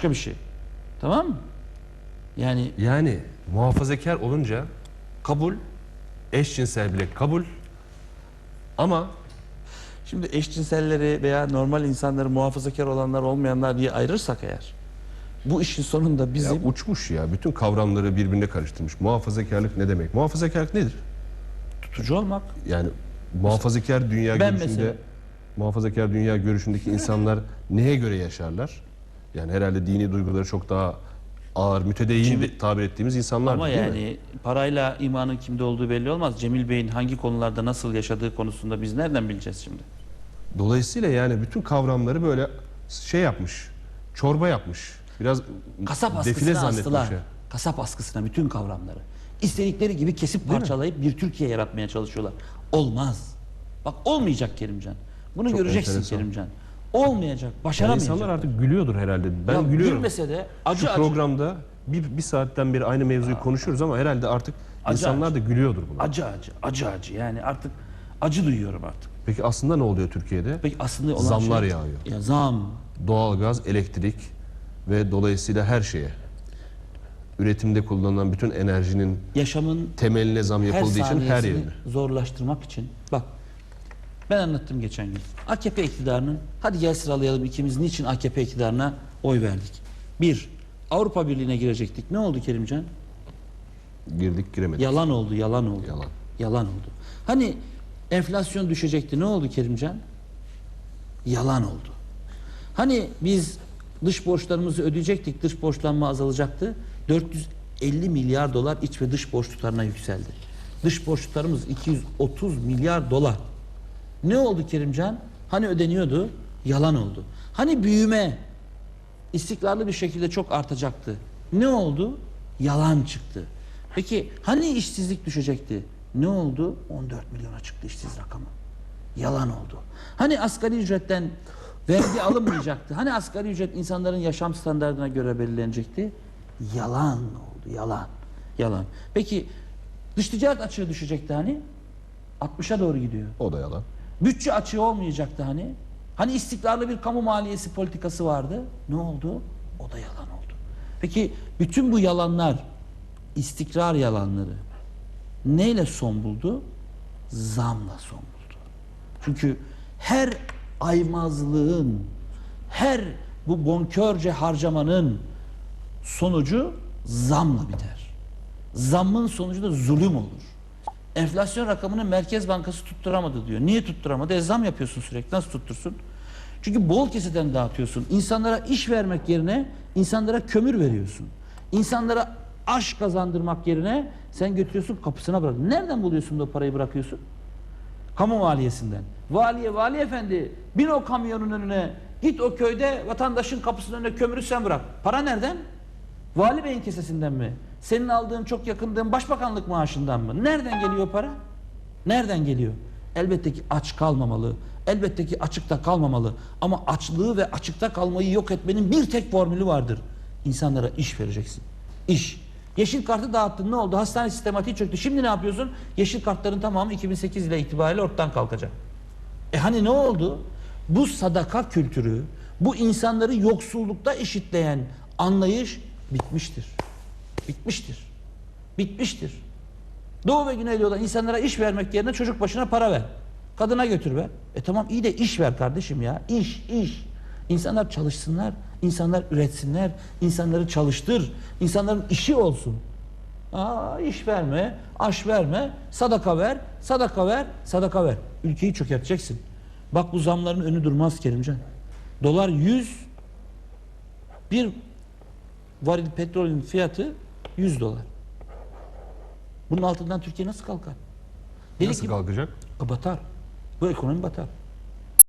başka bir şey. Tamam mı? Yani Yani muhafazakar olunca kabul. eşcinsel bile kabul ama Şimdi eşcinselleri veya normal insanları muhafazakar olanlar olmayanlar diye ayırırsak eğer bu işin sonunda ya bizim uçmuş ya bütün kavramları birbirine karıştırmış. Muhafazakarlık ne demek? Muhafazakarlık nedir? tutucu olmak. Yani muhafazakar dünya Ben görüşünde mesela- muhafazakar dünya görüşündeki insanlar neye göre yaşarlar? Yani herhalde dini duyguları çok daha ağır, mütedeyyin Şimdi- tabir ettiğimiz insanlar Ama değil mi? yani parayla imanın kimde olduğu belli olmaz. Cemil Bey'in hangi konularda nasıl yaşadığı konusunda biz nereden bileceğiz şimdi? Dolayısıyla yani bütün kavramları böyle şey yapmış, çorba yapmış. Biraz Kasap askısına astılar. ya. Kasap askısına bütün kavramları. İstedikleri gibi kesip parçalayıp bir Türkiye yaratmaya çalışıyorlar. Olmaz. Bak olmayacak Kerimcan. Bunu Çok göreceksin enteresan. Kerimcan. Olmayacak, başaramayacak. insanlar artık gülüyordur herhalde. Ben Ya gülüyorum. Gülmese de acı Şu acı. programda bir, bir saatten beri aynı mevzuyu konuşuyoruz ama herhalde artık Acı insanlar acı. da gülüyordur buna. Acı acı, acı acı. Yani artık acı duyuyorum artık. Peki aslında ne oluyor Türkiye'de? Peki aslında olan Zamlar şey, yağıyor. Ya zam. Doğalgaz, elektrik ve dolayısıyla her şeye. Üretimde kullanılan bütün enerjinin Yaşamın temeline zam her yapıldığı için her saniyesini yerine. zorlaştırmak için. Bak ben anlattım geçen gün. AKP iktidarının hadi gel sıralayalım ikimiz niçin AKP iktidarına oy verdik. Bir, Avrupa Birliği'ne girecektik. Ne oldu Kerimcan? Girdik giremedik. Yalan oldu, yalan oldu. Yalan. Yalan oldu. Hani enflasyon düşecekti. Ne oldu Kerimcan? Yalan oldu. Hani biz dış borçlarımızı ödeyecektik. Dış borçlanma azalacaktı. 450 milyar dolar iç ve dış borç tutarına yükseldi. Dış borç tutarımız 230 milyar dolar. Ne oldu Kerimcan? Hani ödeniyordu? Yalan oldu. Hani büyüme istikrarlı bir şekilde çok artacaktı. Ne oldu? Yalan çıktı. Peki hani işsizlik düşecekti? Ne oldu? 14 milyona çıktı işsiz rakamı. Yalan oldu. Hani asgari ücretten vergi alınmayacaktı? Hani asgari ücret insanların yaşam standartına göre belirlenecekti? Yalan oldu, yalan. Yalan. Peki dış ticaret açığı düşecekti hani? 60'a doğru gidiyor. O da yalan. Bütçe açığı olmayacaktı hani. Hani istikrarlı bir kamu maliyesi politikası vardı. Ne oldu? O da yalan oldu. Peki bütün bu yalanlar, istikrar yalanları neyle son buldu? Zamla son buldu. Çünkü her aymazlığın, her bu bonkörce harcamanın sonucu zamla biter. Zammın sonucu da zulüm olur. Enflasyon rakamını Merkez Bankası tutturamadı diyor. Niye tutturamadı? E zam yapıyorsun sürekli. Nasıl tuttursun? Çünkü bol keseden dağıtıyorsun. İnsanlara iş vermek yerine insanlara kömür veriyorsun. İnsanlara aş kazandırmak yerine sen götürüyorsun kapısına bırak. Nereden buluyorsun da parayı bırakıyorsun? Kamu maliyesinden. Valiye, vali efendi bin o kamyonun önüne git o köyde vatandaşın kapısının önüne kömürü sen bırak. Para nereden? Vali beyin kesesinden mi? Senin aldığın çok yakındığın başbakanlık maaşından mı? Nereden geliyor para? Nereden geliyor? Elbette ki aç kalmamalı. Elbette ki açıkta kalmamalı. Ama açlığı ve açıkta kalmayı yok etmenin bir tek formülü vardır. İnsanlara iş vereceksin. İş. Yeşil kartı dağıttın ne oldu? Hastane sistematiği çöktü. Şimdi ne yapıyorsun? Yeşil kartların tamamı 2008 ile itibariyle ortadan kalkacak. E hani ne oldu? Bu sadaka kültürü, bu insanları yoksullukta eşitleyen anlayış bitmiştir. Bitmiştir. Bitmiştir. Doğu ve Güneydoğu'da insanlara iş vermek yerine çocuk başına para ver. Kadına götür ver. E tamam iyi de iş ver kardeşim ya. İş, iş. İnsanlar çalışsınlar, insanlar üretsinler, insanları çalıştır, insanların işi olsun. Aa, iş verme, aş verme, sadaka ver, sadaka ver, sadaka ver. Ülkeyi çökerteceksin. Bak bu zamların önü durmaz Kerimcan. Dolar 100, bir varil petrolün fiyatı 100 dolar. Bunun altından Türkiye nasıl kalkar? Deli Nasıl gibi- kalkacak? Batar. Bu ekonomi batar.